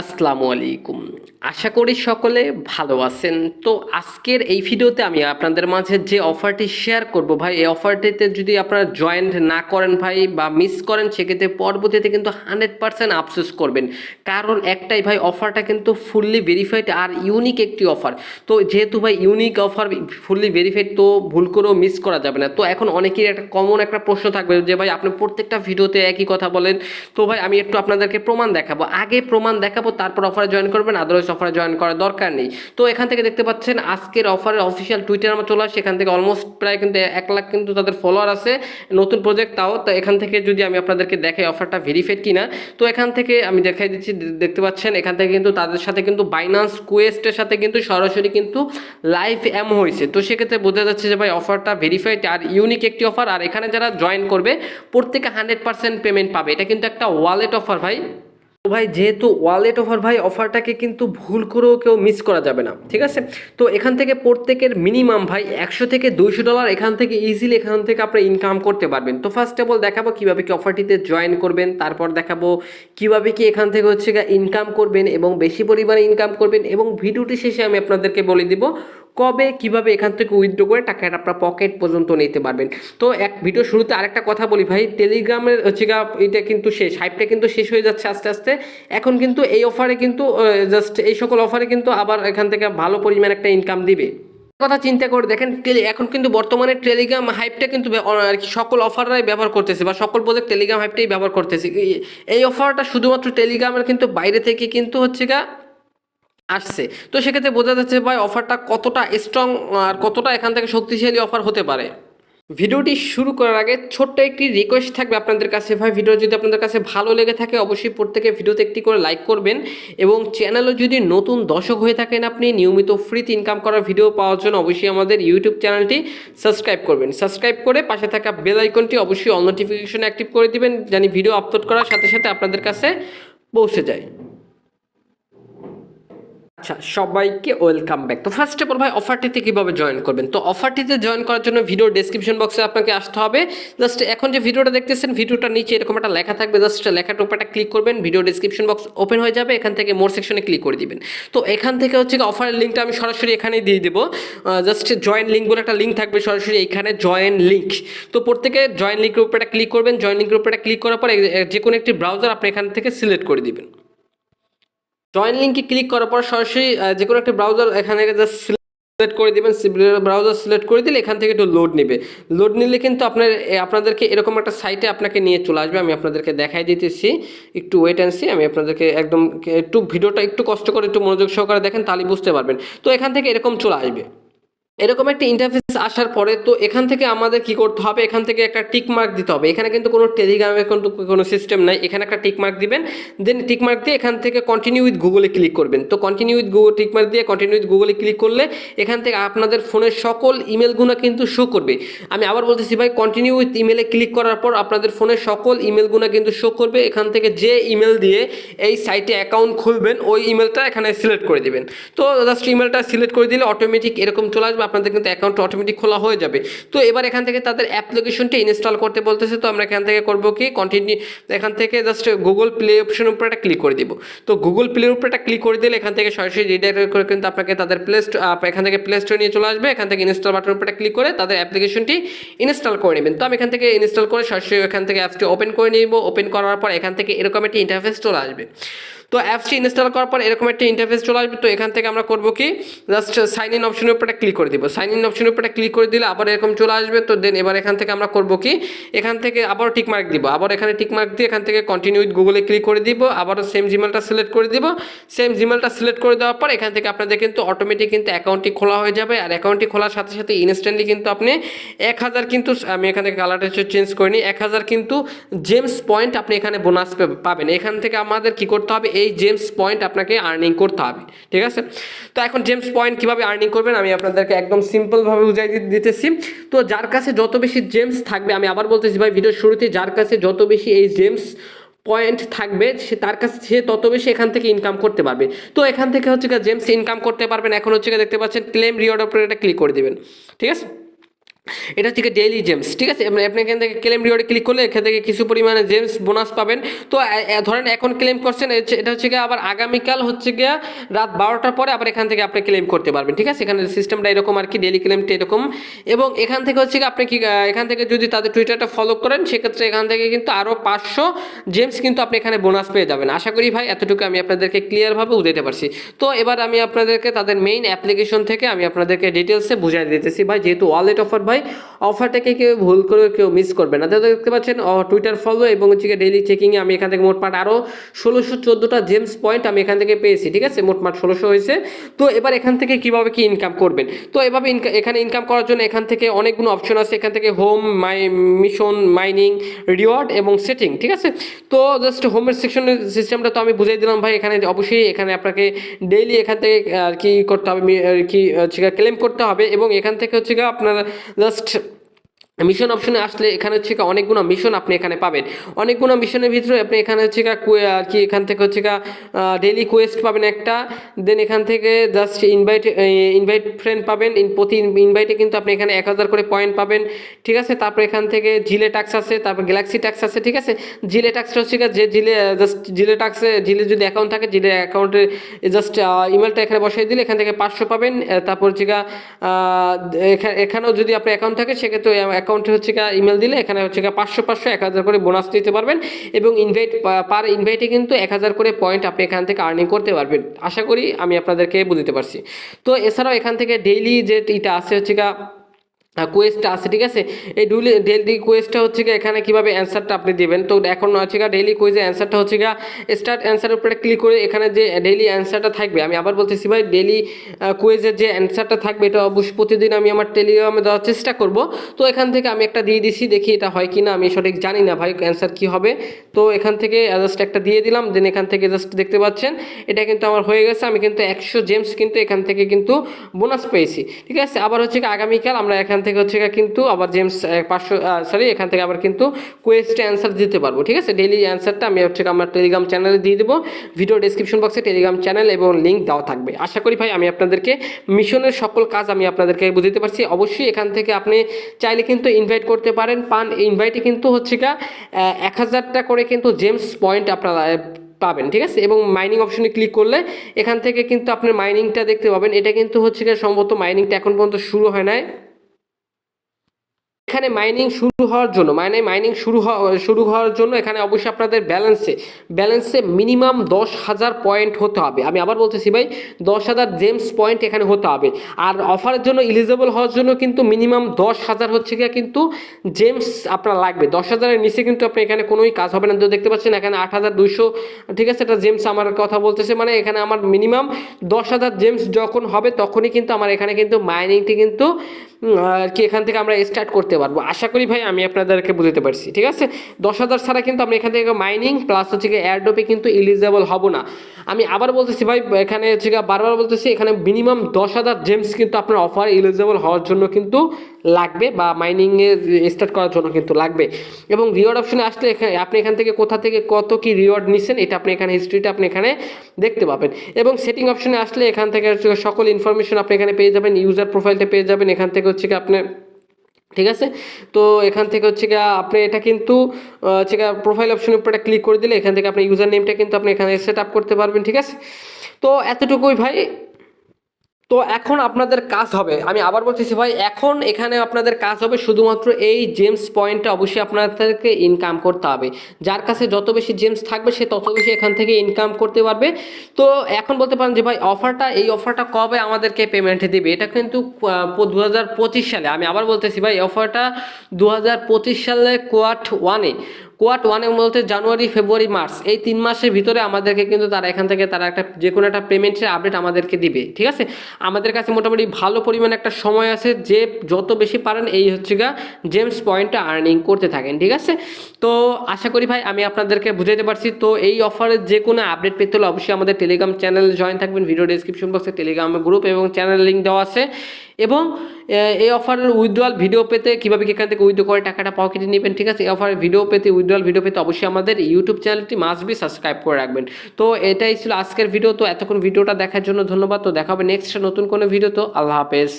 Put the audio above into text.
আসসালামু আলাইকুম। আশা করি সকলে ভালো আছেন। তো আজকের এই ভিডিওতে আমি আপনাদের মাঝে যে অফারটি শেয়ার করব ভাই, এই অফারটিতে যদি আপনারা জয়েন্ট না করেন ভাই বা মিস করেন, সেক্ষেত্রে পরবর্তীতে কিন্তু হান্ড্রেড পার্সেন্ট আফসোস করবেন। কারণ একটাই ভাই, অফারটা কিন্তু ফুললি ভেরিফাইড আর ইউনিক একটি অফার তো যেহেতু ভাই ইউনিক অফার ফুললি ভেরিফাইড তো ভুল করেও মিস করা যাবে না। তো এখন অনেকেরই একটা কমন একটা প্রশ্ন থাকবে যে ভাই, আপনি প্রত্যেকটা ভিডিওতে একই কথা বলেন। তো ভাই, আমি একটু আপনাদেরকে প্রমাণ দেখাবো। আগে প্রমাণ দেখাবো তারপর অফারে জয়েন করবেন আদারওয়াইজ অফারে জয়েন করার দরকার নেই। তো এখান থেকে দেখতে পাচ্ছেন, আজকের অফারের অফিসিয়াল টুইটার আমার চলে আসে এখান থেকে অলমোস্ট প্রায় কিন্তু এক লাখ কিন্তু তাদের ফলোয়ার আছে, নতুন প্রজেক্ট তাও। তো এখান থেকে যদি আমি আপনাদেরকে দেখাই অফারটা ভেরিফাইড কিনা, তো এখান থেকে আমি দেখাই দিচ্ছি দেখতে পাচ্ছেন, এখান থেকে কিন্তু তাদের সাথে কিন্তু বাইনান্স কুয়েস্টের সাথে কিন্তু সরাসরি কিন্তু লাইভ এম হয়েছে। তো সেক্ষেত্রে বোঝা যাচ্ছে যে ভাই অফারটা ভেরিফাইড আর ইউনিক একটি অফার আর এখানে যারা জয়েন করবে, প্রত্যেকে হান্ড্রেড পার্সেন্ট পেমেন্ট পাবে। এটা কিন্তু একটা ওয়ালেট অফার ভাই। ভাই, যেহেতু ওয়ালেট অফার ভাই অফারটাকে কিন্তু ভুল করেও কেউ মিস করা যাবে না, ঠিক আছে? তো এখান থেকে প্রত্যেকের মিনিমাম ভাই, একশো থেকে দুইশো ডলার এখান থেকে ইজিলি এখান থেকে আপনি ইনকাম করতে পারবেন। তো ফার্স্ট অফ অল দেখাবো কীভাবে কি অফারটিতে জয়েন করবেন, তারপর দেখাবো কীভাবে কি এখান থেকে হচ্ছে ইনকাম করবেন এবং বেশি পরিমাণে ইনকাম করবেন এবং ভিডিওটি শেষে আমি আপনাদেরকে বলে দিব কবে, কীভাবে এখান থেকে উইথড্র করে টাকাটা আপনার পকেট পর্যন্ত নিতে পারবেন। তো এক ভিডিও শুরুতে আরেকটা কথা বলি ভাই টেলিগ্রামের হচ্ছে এটা কিন্তু শেষ হাইপটা কিন্তু শেষ হয়ে যাচ্ছে আস্তে আস্তে। এখন কিন্তু এই অফারে কিন্তু জাস্ট এই সকল অফারে কিন্তু আবার এখান থেকে ভালো পরিমাণ একটা ইনকাম দিবে। কথা চিন্তা করে দেখেন টেলি এখন কিন্তু বর্তমানে টেলিগ্রাম হাইপটা কিন্তু আর কি সকল অফাররাই ব্যবহার করতেছে বা সকল প্রজেক্ট টেলিগ্রাম হাইপটাই ব্যবহার করতেছে। এই অফারটা শুধুমাত্র টেলিগ্রামের কিন্তু বাইরে থেকে কিন্তু হচ্ছে গা আসছে। তো সেক্ষেত্রে বোঝা যাচ্ছে ভাই অফারটা কতটা স্ট্রং আর কতটা এখান থেকে শক্তিশালী অফার হতে পারে। ভিডিওটি শুরু করার আগে ছোট্ট একটি রিকোয়েস্ট থাকবে আপনাদের কাছে। ভাই, ভিডিও যদি আপনাদের কাছে ভালো লেগে থাকে, অবশ্যই প্রত্যেকে ভিডিওতে একটি করে লাইক করবেন এবং চ্যানেলও যদি নতুন দর্শক হয়ে থাকেন আপনি, নিয়মিত ফ্রিতে ইনকাম করার ভিডিও পাওয়ার জন্য অবশ্যই আমাদের ইউটিউব চ্যানেলটি সাবস্ক্রাইব করবেন। সাবস্ক্রাইব করে পাশে থাকা বেল আইকনটি অবশ্যই অল নোটিফিকেশন অ্যাক্টিভ করে দিবেন, জানি ভিডিও আপলোড করার সাথে সাথে আপনাদের কাছে পৌঁছে যায়। আচ্ছা সবাইকে ওয়েলকাম ব্যাক। তো ফার্স্ট অফ অল ভাই অফারটিতে কীভাবে জয়েন করবেন? তো অফারটিতে জয়েন করার জন্য ভিডিও ডেসক্রিপশন বক্সে আপনাকে আসতে হবে। জাস্ট এখন যে ভিডিওটা দেখতেছেন ভিডিওটার নিচে এরকম একটা লেখা থাকবে। জাস্ট লেখাটার উপর একটা ক্লিক করবেন ভিডিও ডেসক্রিপশন বক্স ওপেন হয়ে যাবে। এখান থেকে মোর সেকশনে ক্লিক করে দিবেন। তো এখান থেকে হচ্ছে কি অফারের লিঙ্কটা আমি সরাসরি এখানেই দিয়ে দেবো। জাস্ট জয়েন লিঙ্ক বলে একটা লিঙ্ক থাকবে সরাসরি এখানে জয়েন লিঙ্ক তো প্রত্যেকে জয়েন লিঙ্কের উপর ক্লিক করবেন। জয়েন লিঙ্কের উপর একটা ক্লিক করার পর যে কোনো একটি ব্রাউজার আপনি এখান থেকে সিলেক্ট করে দিবেন। জয়েন লিঙ্কে ক্লিক করার পর সরাসরি যে কোনো একটা ব্রাউজার এখানে জাস্ট সিলেক্ট করে দেবেন ব্রাউজার সিলেক্ট করে দিলে এখান থেকে একটু লোড নেবে। লোড নিলে কিন্তু আপনার আপনাদেরকে এরকম একটা সাইটে আপনাকে নিয়ে চলে আসবে, আমি আপনাদেরকে দেখাই দিতেছি। একটু ওয়েট অ্যান্ড সি আমি আপনাদেরকে একদম, একটু ভিডিওটা একটু কষ্ট করে একটু মনোযোগ সহকারে দেখেন তাহলে বুঝতে পারবেন। তো এখান থেকে এরকম চলে আসবে। এরকম একটা ইন্টারফেস আসার পরে তো এখান থেকে আমাদের কি করতে হবে? এখান থেকে একটা টিক মার্ক দিতে হবে। এখানে কিন্তু কোনো টেলিগ্রামের কিন্তু কোনো সিস্টেম নাই। এখানে একটা টিক মার্ক দিবেন। দেন টিক মার্ক দিয়ে এখান থেকে কন্টিনিউ উইথ গুগলে ক্লিক করবেন। তো continue with Google tick mark দিয়ে কন্টিনিউ উইথ গুগলে ক্লিক করলে এখান থেকে আপনাদের ফোনের সকল ইমেলগুলো কিন্তু শো করবে। আমি আবার বলতেছি ভাই কন্টিনিউ উইথ ইমেলে ক্লিক করার পর আপনাদের ফোনের সকল ইমেলগুলো কিন্তু শো করবে। এখান থেকে যে ইমেল দিয়ে এই সাইটে অ্যাকাউন্ট খুলবেন, ওই ইমেলটা এখানে সিলেক্ট করে দিবেন। তো জাস্ট ইমেলটা সিলেক্ট করে দিলে অটোমেটিক এরকম চলে আসবে। আপনাদের কিন্তু অ্যাকাউন্ট অটোমেটিক খোলা হয়ে যাবে। তো এবার এখান থেকে তাদের অ্যাপ্লিকেশনটি ইনস্টল করতে বলতেছে, তো আমরা এখান থেকে করব কি? কন্টিনিউ এখান থেকে জাস্ট গুগল প্লে অপশনের উপর একটা ক্লিক করে দিব। তো গুগল প্লের উপরে একটা ক্লিক করে দিলে এখান থেকে সরাসরি রিডাইরেক্ট করে কিন্তু আপনাকে তাদের প্লে এখান থেকে প্লে স্টোর নিয়ে চলে আসবে। এখান থেকে ইনস্টল বাটনের উপরে ক্লিক করে তাদের অ্যাপ্লিকেশনটি ইনস্টল করে নেবেন। তো আমি এখান থেকে ইনস্টল করে সরাসরি এখান থেকে অ্যাপসটি ওপেন করে নিব। ওপেন করার পর এখান থেকে এরকম একটি ইন্টারফেস চলে আসবে। তো অ্যাপসটি ইনস্টল করার পর এরকম একটা ইন্টারফেস চলে আসবে। তো এখান থেকে আমরা করব কি? জাস্ট সাইন ইন অপশনের উপর ক্লিক করে দিব। সাইন ইন অপশনের উপর ক্লিক করে দিলে আবার এরকম চলে আসবে। তো দেন এবার এখান থেকে আমরা করব কি? এখান থেকে আবার টিক মার্ক দিব। আবার এখানে টিক মার্ক দিয়ে এখান থেকে কন্টিনিউ উইথ গুগলে ক্লিক করে দিব। আবারও সেম জিমেলটা সিলেক্ট করে দিব। সেম জিমেলটা সিলেক্ট করে দেওয়ার পর এখান থেকে আপনাদের কিন্তু অটোমেটিক কিন্তু অ্যাকাউন্টটি খোলা হয়ে যাবে। আর অ্যাকাউন্টটি খোলার সাথে সাথে ইনস্ট্যান্টলি কিন্তু আপনি এক হাজার কিন্তু, আমি এখান থেকে কালারটা চেঞ্জ করে নিই এক হাজার কিন্তু জেমস পয়েন্ট আপনি এখানে বোনাস পাবেন। এখান থেকে আমাদের কি করতে হবে? এই জেমস পয়েন্ট আপনাকে আর্নিং করতে হবে, ঠিক আছে? তো এখন জেমস পয়েন্ট কীভাবে আর্নিং করবেন আমি আপনাদেরকে একদম সিম্পলভাবে বুঝাই দিতেছি। তো যার কাছে যত বেশি জেমস থাকবে, আমি আবার বলতেছি ভাই ভিডিওর শুরুতে যার কাছে যত বেশি এই জেমস পয়েন্ট থাকবে, সে তার কাছে সে তত বেশি এখান থেকে ইনকাম করতে পারবে। তো এখান থেকে হচ্ছে জেমস ইনকাম করতে পারবেন। এখন হচ্ছে দেখতে পাচ্ছেন ক্লেম রিওয়ার্ড উপরে এটা ক্লিক করে দেবেন, ঠিক আছে? এটা হচ্ছে ডেইলি জেমস ঠিক আছে? আপনি আপনি এখান থেকে ক্লেম রিওয়ার্ডে ক্লিক করলে এখান থেকে কিছু পরিমাণে জেমস বোনাস পাবেন। তো ধরেন এখন ক্লেম করছেন এটা হচ্ছে গিয়ে আবার আগামীকাল হচ্ছে গিয়ে রাত বারোটার পরে আবার এখান থেকে আপনি ক্লেম করতে পারবেন, ঠিক আছে? এখানে সিস্টেমটা এরকম আর কি ডেইলি ক্লেমটা এরকম। এবং এখান থেকে হচ্ছে গিয়ে আপনি কি এখান থেকে যদি তাদের টুইটারটা ফলো করেন, সেক্ষেত্রে এখান থেকে কিন্তু আরও পাঁচশো জেমস কিন্তু আপনি এখানে বোনাস পেয়ে যাবেন। আশা করি ভাই, এতটুকু আমি আপনাদেরকে ক্লিয়ারভাবে বুঝাইতে পারছি। তো, এবার আমি আপনাদেরকে তাদের মেইন অ্যাপ্লিকেশন থেকে আমি আপনাদেরকে ডিটেলসে বুঝাই দিতেছি। ভাই, যেহেতু ওয়ালেট অফার অফারটাকে কেউ ভুল করে কেউ মিস করবে না। তো দেখতে পাচ্ছেন টুইটার ফলো এবং হচ্ছে ডেইলি চেকিংয়ে আমি এখান থেকে মোটমাট আরও ষোলোশো চোদ্দোটা জেমস পয়েন্ট আমি এখান থেকে পেয়েছি, ঠিক আছে? মোটমাট ষোলোশো হয়েছে। তো এবার এখান থেকে কীভাবে কি ইনকাম করবেন? তো এভাবে এখানে ইনকাম করার জন্য এখান থেকে অনেকগুলো অপশন আছে। এখান থেকে home my mission mining reward এবং সেটিং ঠিক আছে? তো জাস্ট হোমের সেকশনের সিস্টেমটা তো আমি বুঝিয়ে দিলাম ভাই, এখানে অবশ্যই এখানে আপনাকে ডেইলি এখান থেকে আর কি করতে হবে কি হচ্ছে ক্লেম করতে হবে এবং এখান থেকে হচ্ছে আপনার জাস্ট মিশন অপশনে আসলে এখানে হচ্ছে অনেকগুলো মিশন আপনি এখানে পাবেন। অনেকগুলো মিশনের ভিতরে আপনি এখানে হচ্ছে আর কি এখান থেকে হচ্ছে ডেইলি কোয়েস্ট পাবেন একটা। দেন এখান থেকে জাস্ট ইনভাইট ইনভাইট ফ্রেন্ড পাবেন। প্রতি ইনভাইটে কিন্তু আপনি এখানে এক হাজার করে পয়েন্ট পাবেন। ঠিক আছে? তারপর এখান থেকে জিলে ট্যাক্স আছে, তারপর গ্যালাক্সি ট্যাক্স আছে, ঠিক আছে? জিলে ট্যাক্সটা হচ্ছে যে জিলে জাস্ট জিলে ট্যাক্সে জিলে যদি অ্যাকাউন্ট থাকে জিলে অ্যাকাউন্টে জাস্ট ইমেলটা এখানে বসাই দিলে এখান থেকে পাঁচশো পাবেন। তারপর হচ্ছে এখানেও যদি আপনার অ্যাকাউন্ট থাকে, সেক্ষেত্রে অ্যাকাউন্টে হচ্ছে ইমেল দিলে এখানে হচ্ছে পাঁচশো পাঁচশো, এক হাজার করে বোনাস দিতে পারবেন এবং ইনভাইট পার ইনভাইটে কিন্তু এক হাজার করে পয়েন্ট আপনি এখান থেকে আর্নিং করতে পারবেন। আশা করি আমি আপনাদেরকে বুঝতে পারছি। তো এছাড়াও এখান থেকে ডেইলি যে এটা আছে হচ্ছে কোয়েস্টটা আছে, ঠিক আছে? এই ডুলি ডেইলি কোয়েস্টটা হচ্ছে গিয়ে এখানে কীভাবে অ্যান্সারটা আপনি দেবেন? তো এখন হচ্ছে গিয়ে ডেইলি কোয়েজের অ্যান্সারটা হচ্ছে গিয়ে স্টার্ট অ্যান্সারের উপরে ক্লিক করে এখানে যে ডেইলি অ্যান্সারটা থাকবে, আমি আবার বলতেছি ভাই ডেইলি কোয়েজের যে অ্যান্সারটা থাকবে, এটা অবশ্যই প্রতিদিন আমি আমার টেলিগ্রামে দেওয়ার চেষ্টা করব। তো এখান থেকে আমি একটা দিয়ে দিছি, দেখি এটা হয় কি না আমি সঠিক জানি না ভাই অ্যান্সার কী হবে। তো এখান থেকে জাস্ট একটা দিয়ে দিলাম দেন এখান থেকে জাস্ট দেখতে পাচ্ছেন, এটা কিন্তু আমার হয়ে গেছে, আমি কিন্তু একশো জেমস কিন্তু এখান থেকে কিন্তু বোনাস পেয়েছি। ঠিক আছে? আবার হচ্ছে আগামীকাল আমরা এখান থেকে হচ্ছে কিন্তু আবার জেমস পাঁচশো সরি এখান থেকে আবার কিন্তু কোয়েস্টে অ্যান্সার দিতে পারব, ঠিক আছে? ডেইলি অ্যান্সারটা আমি হচ্ছে আমার টেলিগ্রাম চ্যানেলে দিয়ে দেবো ভিডিও ডিসক্রিপশন বক্সে টেলিগ্রাম চ্যানেল এবং লিঙ্ক দেওয়া থাকবে। আশা করি ভাই আমি আপনাদেরকে মিশনের সকল কাজ আমি আপনাদেরকে বুঝতে পারছি। অবশ্যই এখান থেকে আপনি চাইলে কিন্তু ইনভাইট করতে পারেন। পান ইনভাইটে কিন্তু হচ্ছে গিয়ে এক হাজারটা করে কিন্তু জেমস পয়েন্ট আপনারা পাবেন, ঠিক আছে? এবং মাইনিং অপশনে ক্লিক করলে এখান থেকে কিন্তু আপনার মাইনিংটা দেখতে পাবেন। এটা কিন্তু হচ্ছে সম্ভবত মাইনিংটা এখন পর্যন্ত শুরু হয় নাই। এখানে মাইনিং শুরু হওয়ার জন্য মানে মাইনিং শুরু শুরু হওয়ার জন্য এখানে অবশ্যই আপনাদের ব্যালেন্সে ব্যালেন্সে মিনিমাম দশ হাজার পয়েন্ট হতে হবে। আমি আবার বলতেছি ভাই, দশ হাজার জেমস পয়েন্ট এখানে হতে হবে। আর অফারের জন্য এলিজেবল হওয়ার জন্য কিন্তু মিনিমাম দশ হাজার হচ্ছে গিয়ে কিন্তু জেমস আপনার লাগবে। দশ হাজারের নিচে কিন্তু আপনি এখানে কোনোই কাজ হবে না। তো দেখতে পাচ্ছেন এখানে আট হাজার দুইশো, ঠিক আছে এটা জেমস আমার কথা বলতেছে। মানে এখানে আমার মিনিমাম দশ হাজার জেমস যখন হবে, তখনই কিন্তু আমার এখানে কিন্তু মাইনিংটি কিন্তু আর কি, এখান থেকে আমরা স্টার্ট করতে পারব। আশা করি ভাই, আমি আপনাদেরকে বুঝতে পারছি, ঠিক আছে? দশ হাজার ছাড়া কিন্তু আমরা এখান থেকে মাইনিং প্লাস হচ্ছে গিয়ে এয়ারডোপে কিন্তু ইলিজেবল হব না। আমি আবার বলতেছি ভাই, এখানে হচ্ছে বারবার বলতেছি, এখানে মিনিমাম দশ হাজার জেমস কিন্তু আপনার অফার ইলিজেবল হওয়ার জন্য কিন্তু লাগবে বা মাইনিংয়ে স্টার্ট করার জন্য কিন্তু লাগবে। এবং রিওয়ার্ড অপশনে আসলে এখানে আপনি এখান থেকে কোথা থেকে কত কি রিওয়ার্ড নিছেন, এটা আপনি এখানে হিস্ট্রিটা আপনি এখানে দেখতে পাবেন। এবং সেটিং অপশনে আসলে এখান থেকে হচ্ছে সকল ইনফরমেশন আপনি এখানে পেয়ে যাবেন ইউজার প্রোফাইলটা পেয়ে যাবেন, এখান থেকে হচ্ছে কি আপনি, ঠিক আছে? তো এখান থেকে হচ্ছে গিয়ে আপনি এটা কিন্তু হচ্ছে গিয়ে প্রোফাইল অপশনের উপরে ক্লিক করে দিলে এখান থেকে আপনি ইউজার নেমটা কিন্তু আপনি এখানে সেট আপ করতে পারবেন, ঠিক আছে? তো এতটুকুই ভাই। তো এখন আপনাদের কাজ হবে। আমি আবার বলতেছি ভাই, এখন এখানে আপনাদের কাজ হবে শুধুমাত্র এই জেমস পয়েন্টটা অবশ্যই আপনাদেরকে ইনকাম করতে হবে। যার কাছে যত বেশি জেমস থাকবে, সে তত বেশি এখান থেকে ইনকাম করতে পারবে। তো এখন বলতে পারেন যে ভাই অফারটা এই অফারটা কবে আমাদেরকে পেমেন্ট দিবে? এটা কিন্তু দু হাজার পঁচিশ সালে। আমি আবার বলতেছি ভাই অফারটা দু হাজার পঁচিশ সালে কোয়াট ওয়ানে কোয়াট ওয়ানে বলতে জানুয়ারি, ফেব্রুয়ারি, মার্চ। এই তিন মাসের ভিতরে আমাদেরকে কিন্তু তারা এখান থেকে তারা একটা যে কোনো একটা পেমেন্টের আপডেট আমাদেরকে দিবে, ঠিক আছে? আমাদের কাছে মোটামুটি ভালো পরিমাণে একটা সময় আছে যে যত বেশি পারেন এই হচ্ছে গা জেমস পয়েন্টটা আর্নিং করতে থাকেন, ঠিক আছে? তো আশা করি ভাই আমি আপনাদেরকে বুঝাইতে পারছি। তো এই অফারের যে কোনো আপডেট পেতে হলে অবশ্যই আমাদের টেলিগ্রাম চ্যানেল জয়েন থাকবেন। ভিডিও ডিসক্রিপশন বক্সে টেলিগ্রাম গ্রুপ এবং চ্যানেল লিঙ্ক দেওয়া আছে। এবং এই অফারের উইথড্রয়াল ভিডিও পেতে কীভাবে এখান থেকে উইথড্র করে টাকাটা পকেটে নেবেন, ঠিক আছে? এই অফারের ভিডিও পেতে উইথড্রয়াল ভিডিও পেতে অবশ্যই আমাদের ইউটিউব চ্যানেলটি মাস্ট বি সাবস্ক্রাইব করে রাখবেন। তো এটাই ছিল আজকের ভিডিও তো এতক্ষণ ভিডিওটা দেখার জন্য ধন্যবাদ, তো দেখা হবে নেক্সট নতুন কোনো ভিডিও তো আল্লাহ হাফেজ।